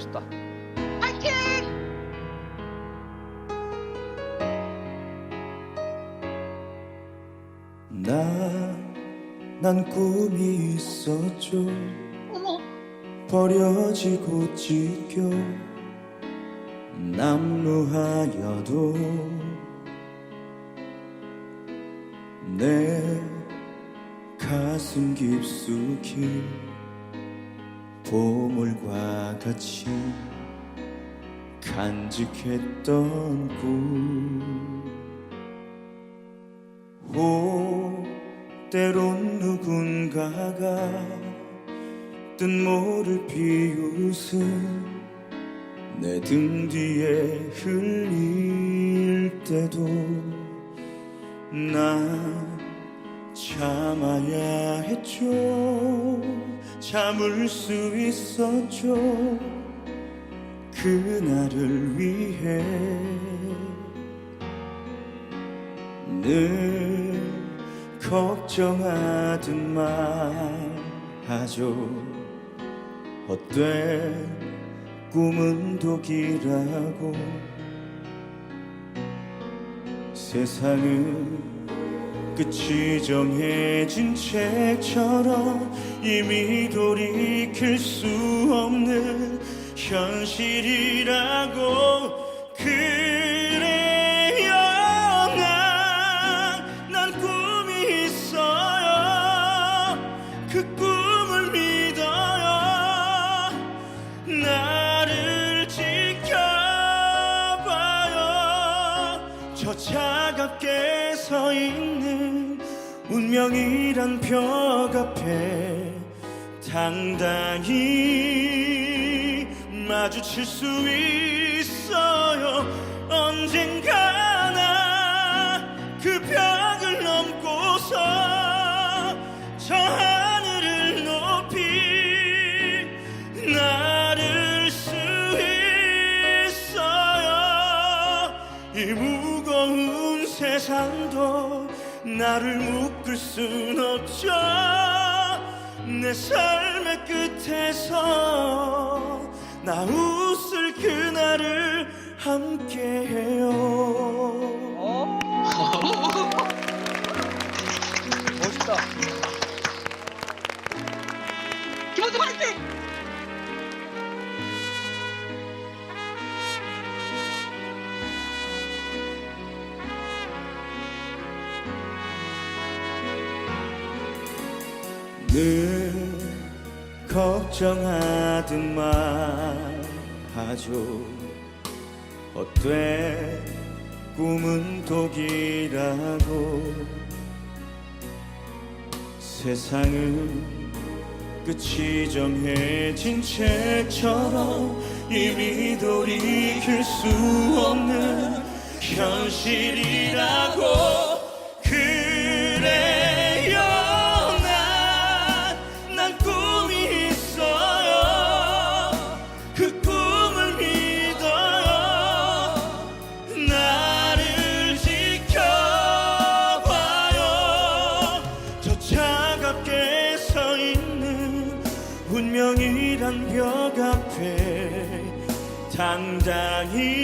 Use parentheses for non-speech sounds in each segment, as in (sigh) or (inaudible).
멋있다. 파이팅! 나, 난 꿈이 있었죠. 어머, 버려지고 찢겨 남루하여도 내 가슴 깊숙이 보물과 같이 간직했던 꿈 오, 때론 누군가가 뜬모를 비웃음 내 등 뒤에 흘릴 때도 나 참아야 했죠 참을 수 있었죠 그날을 위해 늘 걱정하듯 말하죠. 헛된 꿈은 독이라고 세상은 끝이 정해진 책처럼 이미 돌이킬 수 없는 현실이라고 그 운명이란 벽 앞에 당당히 마주칠 수 있어요. 언젠가나 그 벽을 넘고서 저 하늘을 높이 나를 수 있어요. 이 무거운 세상도 나를 묶을 순 없죠 내 삶의 끝에서 나 웃을 그날을 함께해요 어. (laughs) 멋있다. 걱정하듯 말하죠. 헛된 꿈은 독이라고 세상은 끝이 정해진 책처럼 이미 돌이킬 수 없는 현실이라고 당당히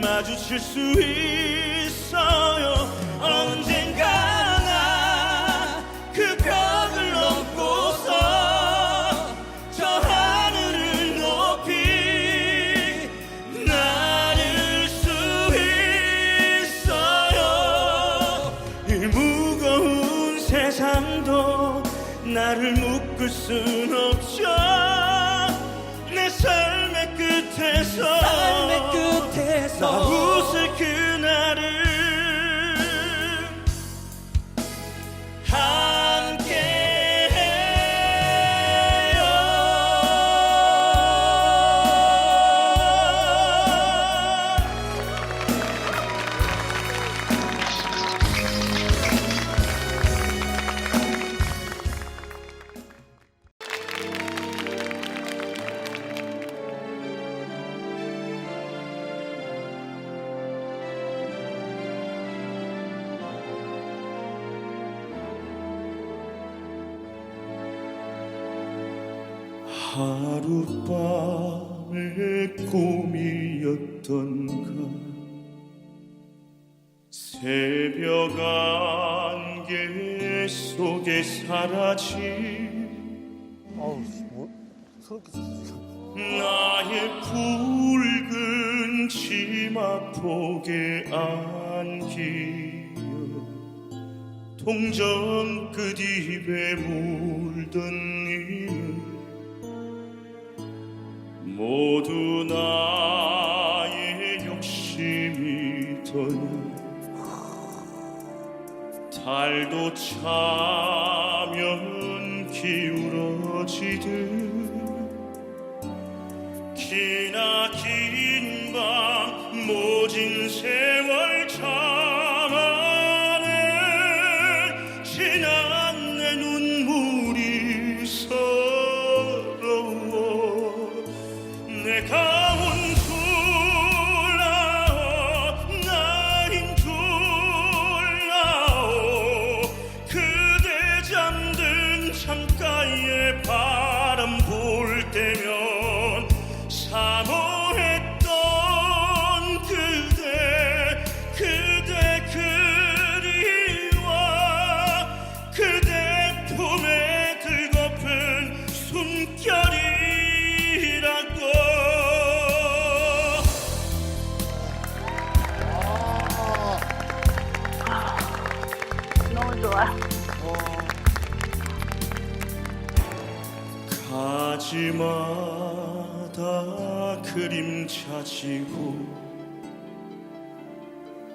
마주칠 수 있어요. 언젠가나 그 벽을 넘고서 저 하늘을 높이 나를 수 있어요. 이 무거운 세상도 나를 묶을 순 없죠 끝에서 끝에서 나 웃을 그 새벽 안개 속에 사라진 아우 뭐 소름 끼쳤어. 나의 붉은 치마 폭에 안기어 동전 끝입에 물던 니는 모두 나의 욕심이 더냐 달도 차면 기울어지듯 기나 긴 밤 모진 세월 참 좋아. 가지마다 그림차지고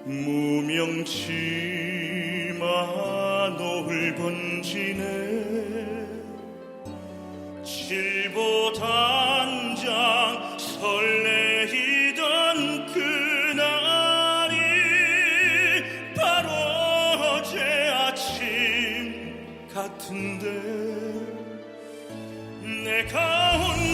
무명치마 노을 번지네 칠보단 같은데 내가 온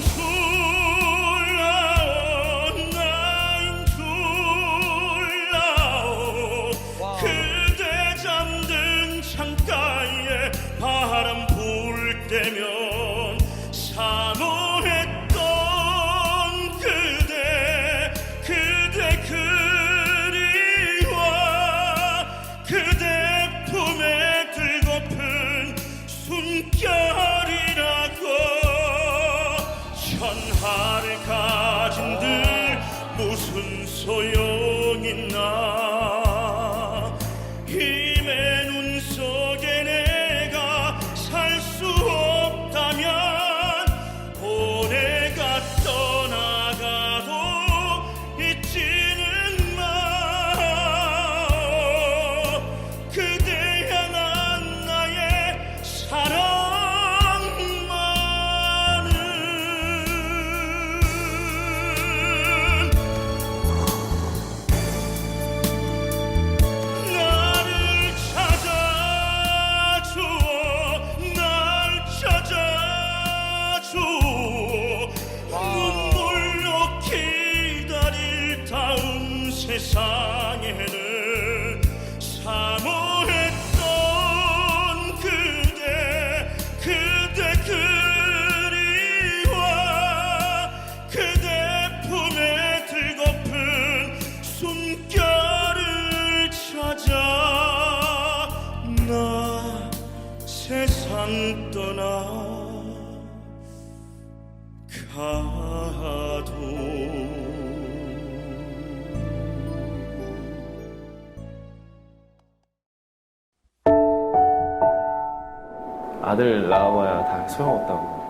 낳아봐야 다 소용없다고.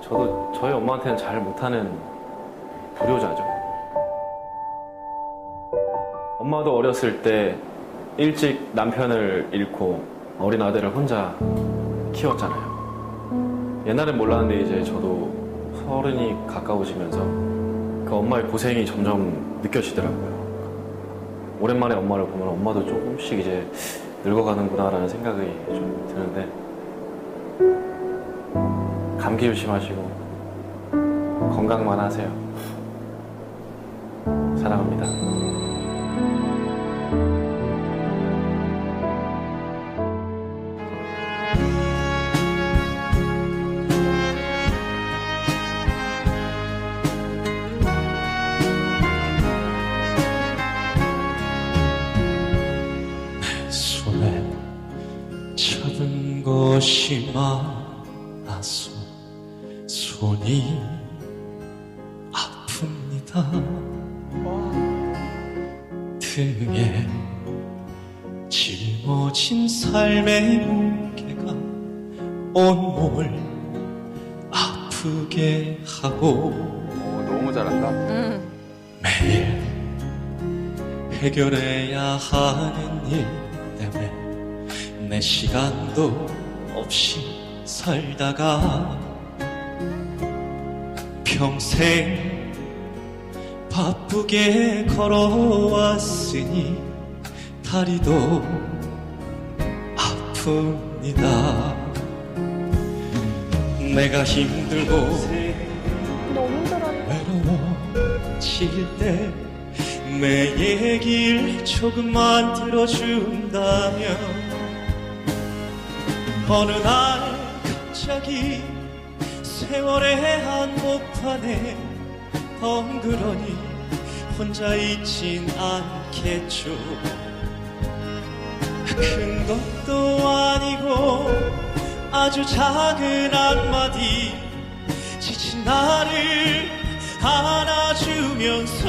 저도 저희 엄마한테는 잘 못하는 불효자죠. 엄마도 어렸을 때 일찍 남편을 잃고 어린 아들을 혼자 키웠잖아요. 옛날엔 몰랐는데 이제 저도 서른이 가까워지면서 그 엄마의 고생이 점점 느껴지더라고요. 오랜만에 엄마를 보면 엄마도 조금씩 이제 늙어가는구나라는 생각이 좀 드는데 감기 조심하시고 건강만 하세요. 사랑합니다. 것이 마 등에 짊어진 삶의 무게가 온몸을 아프게 하고 오, 너무 잘한다. 매일 해결해야 하는 일 때문에 내 시간도 없이 살다가 평생 바쁘게 걸어왔으니 다리도 아픕니다. 내가 힘들고 외로워질 때 내 얘길 조금만 들어준다면 어느 날 갑자기 세월의 한복판에 덩그러니 혼자 있진 않겠죠. 큰 것도 아니고 아주 작은 한마디. 지친 나를 안아주면서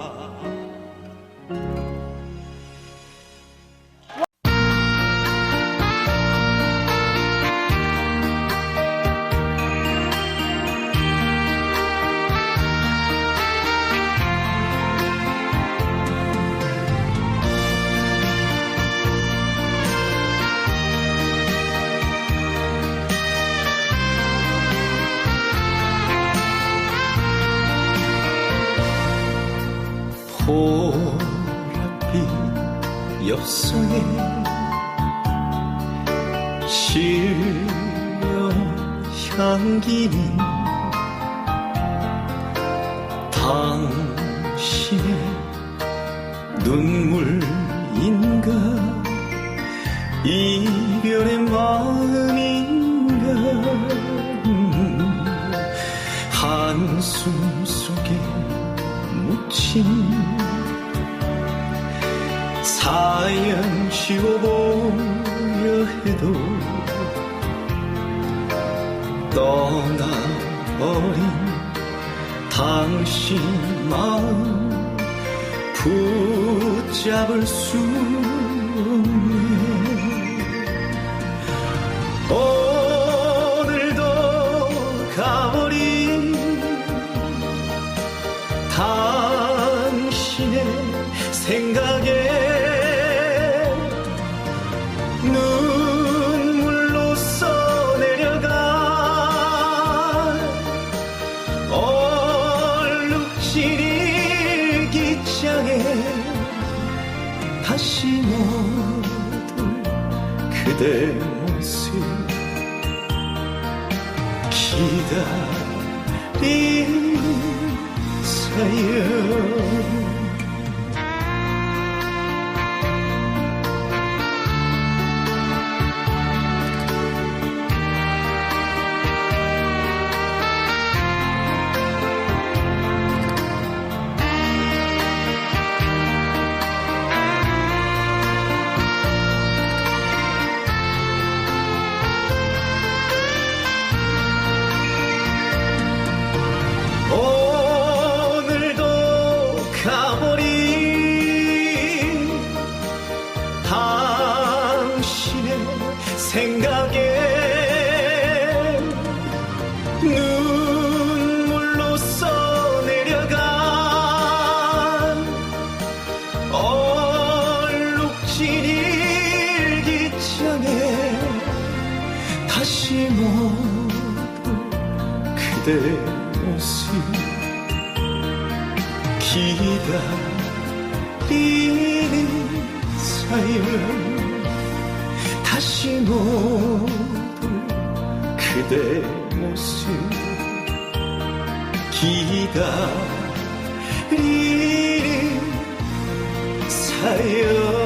엽서에 실려 향기는 당신의 눈물인가? 이별의 마음인가? 음, 한숨 속에 묻힌 사연 쉬워보려 해도 떠나버린 당신 마음 붙잡을 수 없네 눈물로 써내려가. 얼룩진 일 기장에 다시 모두 그대 모습. 기다린 사연 모습. 기다리는 사연 다시 못볼 그대 모습. 기다리는 사연